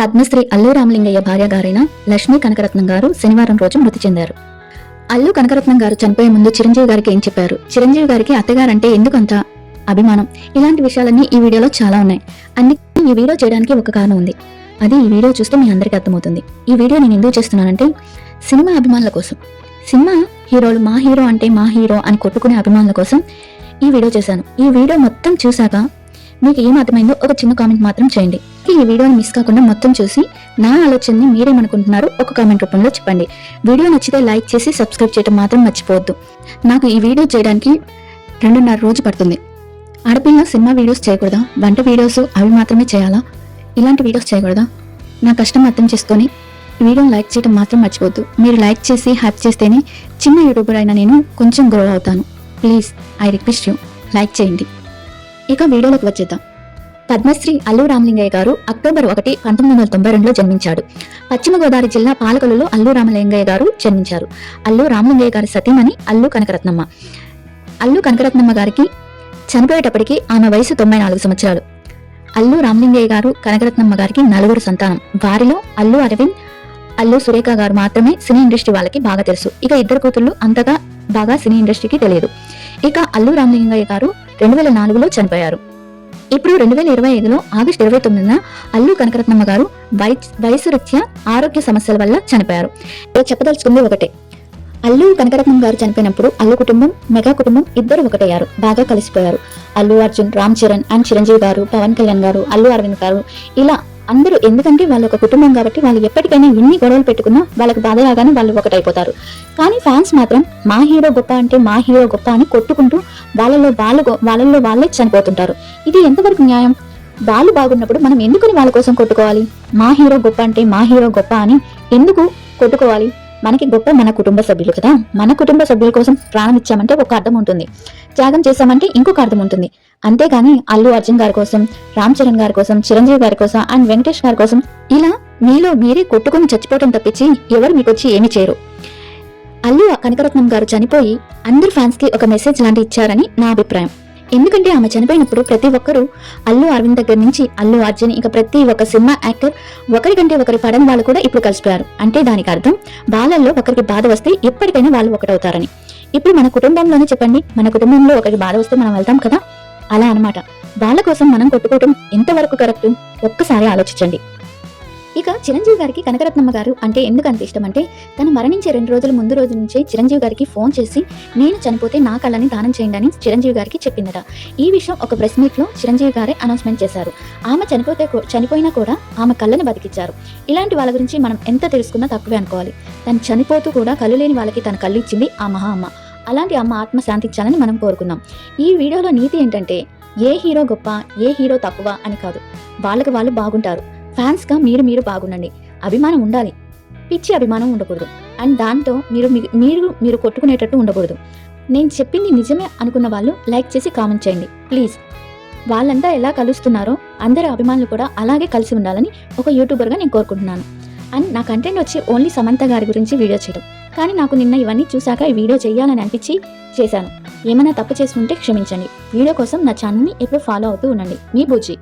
పద్మశ్రీ అల్లు రామలింగయ్య భార్య గారైన లక్ష్మీ కనకరత్నం గారు శనివారం రోజు మృతి చెందారు. అల్లు కనకరత్నం గారు చనిపోయే ముందు చిరంజీవి గారికి ఏం చెప్పారు? చిరంజీవి గారికి అత్తగారంటే ఎందుకంత అభిమానం? ఇలాంటి విషయాలన్నీ ఈ వీడియోలో చాలా ఉన్నాయి. అందుకే ఈ వీడియో చేయడానికి ఒక కారణం ఉంది. అది ఈ వీడియో చూస్తే మీ అందరికీ అర్థమవుతుంది. ఈ వీడియో నేను ఎందుకు చేస్తున్నానంటే సినిమా అభిమానుల కోసం. సినిమా హీరోలు మా హీరో అంటే మా హీరో అని కొట్టుకునే అభిమానుల కోసం ఈ వీడియో చేశాను. ఈ వీడియో మొత్తం చూశాక మీకు ఏం అర్థమైందో ఒక చిన్న కామెంట్ మాత్రం చేయండి. ఈ వీడియోని మిస్ కాకుండా మొత్తం చూసి నా ఆలోచనని మీరేమనుకుంటున్నారో ఒక కామెంట్ రూపంలో చెప్పండి. వీడియో నచ్చితే లైక్ చేసి సబ్స్క్రైబ్ చేయడం మాత్రం మర్చిపోవద్దు. నాకు ఈ వీడియో చేయడానికి రెండున్నర రోజు పడుతుంది. ఆడపిల్ల సినిమా వీడియోస్ చేయకూడదా? వంట వీడియోస్ అవి మాత్రమే చేయాలా? ఇలాంటి వీడియోస్ చేయకూడదా? నా కష్టం అర్థం చేసుకొని వీడియోని లైక్ చేయడం మాత్రం మర్చిపోవద్దు. మీరు లైక్ చేసి హ్యాప్ చేస్తేనే చిన్న యూట్యూబర్ అయినా నేను కొంచెం గ్రో అవుతాను. Please I request you like చేయండి. ఇక వీడియోలోకి వచ్చేద్దాం. పద్మశ్రీ అల్లు రామలింగయ్య గారు అక్టోబర్ ఒకటి పంతొమ్మిది వందల తొంభై రెండులో జన్మించాడు. పశ్చిమ గోదావరి జిల్లా పాలకొల్లులో అల్లు రామలింగయ్య గారు జన్మించారు. అల్లు రామలింగయ్య గారి సతీమణి అల్లు కనకరత్నమ్మ. అల్లు కనకరత్నమ్మ గారికి చనిపోయేటప్పటికి ఆమె వయసు తొంభై నాలుగు సంవత్సరాలు. అల్లు రామలింగయ్య గారు కనకరత్నమ్మ గారికి నలుగురు సంతానం. వారిలో అల్లు అరవింద్ అల్లు సురేఖ గారు మాత్రమే సినీ ఇండస్ట్రీ వాళ్ళకి బాగా తెలుసు. ఇక ఇద్దరు కూతుళ్ళు అంతగా బాగా సినీ ఇండస్ట్రీకి తెలియదు. ఇక అల్లు రామలింగయ్య గారు రెండు వేల నాలుగులో చనిపోయారు. ఇప్పుడు రెండు వేల ఇరవై ఐదులో ఆగస్టు ఇరవై తొమ్మిదిన అల్లు కనకరత్నమ్మ గారు వై- వయసు రీత్యా ఆరోగ్య సమస్యల వల్ల చనిపోయారు. ఇలా చెప్పదలుచుకుంది ఒకటే. అల్లు కనకరత్నం గారు చనిపోయినప్పుడు అల్లు కుటుంబం మెగా కుటుంబం ఇద్దరు ఒకటయ్యారు. బాగా కలిసిపోయారు. అల్లు అర్జున్ రామ్ చరణ్ అండ్ చిరంజీవి గారు పవన్ కళ్యాణ్ గారు అల్లు అరవింద్ గారు ఇలా అందరూ ఎందుకంటే వాళ్ళ ఒక కుటుంబం కాబట్టి వాళ్ళు ఎప్పటికైనా ఎన్ని గొడవలు పెట్టుకున్నా వాళ్ళకి బాధ రాగానే వాళ్ళు ఒకటైపోతారు. కానీ ఫ్యాన్స్ మాత్రం మా హీరో గొప్ప అంటే మా హీరో గొప్ప అని కొట్టుకుంటూ వాళ్ళలో వాళ్ళు వాళ్ళల్లో వాళ్ళే చనిపోతుంటారు. ఇది ఎంతవరకు న్యాయం? వాళ్ళు బాగున్నప్పుడు మనం ఎందుకని వాళ్ళ కోసం కొట్టుకోవాలి? మా హీరో గొప్ప అంటే మా హీరో గొప్ప అని ఎందుకు కొట్టుకోవాలి? మనకి గొప్ప మన కుటుంబ సభ్యులు కదా. మన కుటుంబ సభ్యుల కోసం ప్రాణం ఇచ్చామంటే ఒక అర్థం ఉంటుంది. త్యాగం చేశామంటే ఇంకొక అర్థం ఉంటుంది. అంతేగాని అల్లు అర్జున్ గారి కోసం రామ్ చరణ్ గారి కోసం చిరంజీవి గారి కోసం అండ్ వెంకటేష్ గారి కోసం ఇలా మీలో మీరే కొట్టుకొని చచ్చిపోవడం తప్పించి ఎవరు మీకు వచ్చి ఏమి చేయరు. అల్లు కనకరత్నం గారు చనిపోయి అందరు ఫ్యాన్స్కి ఒక మెసేజ్ లాంటి ఇచ్చారని నా అభిప్రాయం. ఎందుకంటే ఆమె చనిపోయినప్పుడు ప్రతి ఒక్కరూ అల్లు అరవింద్ దగ్గర నుంచి అల్లు అర్జున్ ఇక ప్రతి ఒక్క సినిమా యాక్టర్ ఒకరికంటే ఒకరి పడని వాళ్ళు కూడా ఇప్పుడు కలిసిపోయారు. అంటే దానికి అర్థం బాలల్లో ఒకరికి బాధ వస్తే ఎప్పటికైనా వాళ్ళు ఒకటవుతారని. ఇప్పుడు మన కుటుంబంలోనే చెప్పండి మన కుటుంబంలో ఒకరికి బాధ వస్తే మనం వెళ్తాం కదా? అలా అనమాట బాల కోసం మనం కొట్టుకోవటం ఎంతవరకు కరెక్ట్? ఒక్కసారి ఆలోచించండి. ఇక చిరంజీవి గారికి కనకరత్నమ్మ గారు అంటే ఎందుకు అంత ఇష్టం అంటే తను మరణించే రెండు రోజుల ముందు రోజు నుంచే చిరంజీవి గారికి ఫోన్ చేసి నేను చనిపోతే నా కళ్ళని దానం చేయండి అని చిరంజీవి గారికి చెప్పిందట. ఈ విషయం ఒక ప్రెస్ మీట్లో చిరంజీవి గారే అనౌన్స్మెంట్ చేశారు. ఆమె చనిపోతే చనిపోయినా కూడా ఆమె కళ్ళని బతికిచ్చారు. ఇలాంటి వాళ్ళ గురించి మనం ఎంత తెలుసుకున్నా తక్కువే అనుకోవాలి. తను చనిపోతూ కూడా కళ్ళు లేని వాళ్ళకి తన కళ్ళు ఇచ్చింది ఆ మహా అమ్మ అలాంటి అమ్మ ఆత్మ శాంతించాలని మనం కోరుకుందాం. ఈ వీడియోలో నీతి ఏంటంటే ఏ హీరో గొప్ప ఏ హీరో తక్కువ అని కాదు. వాళ్ళకి వాళ్ళు బాగుంటారు. ఫ్యాన్స్గా మీరు మీరు బాగుండండి. అభిమానం ఉండాలి. పిచ్చి అభిమానం ఉండకూడదు. అండ్ దాంతో మీరు మీ- మీరు మీరు కొట్టుకునేటట్టు ఉండకూడదు. నేను చెప్పింది నిజమే అనుకున్న వాళ్ళు లైక్ చేసి కామెంట్ చేయండి. ప్లీజ్. వాళ్ళంతా ఎలా కలుస్తున్నారో అందరి అభిమానులు కూడా అలాగే కలిసి ఉండాలని ఒక యూట్యూబర్గా నేను కోరుకుంటున్నాను. అండ్ నా కంటెంట్ వచ్చి ఓన్లీ సమంత గారి గురించి వీడియో చేయడం. కానీ నాకు నిన్న ఇవన్నీ చూశాక ఈ వీడియో చేయాలని అనిపించి చేశాను. ఏమైనా తప్పు చేసి ఉంటే క్షమించండి. వీడియో కోసం నా ఛానల్ని ఎప్పుడు ఫాలో అవుతూ ఉండండి. మీ బుజ్జి.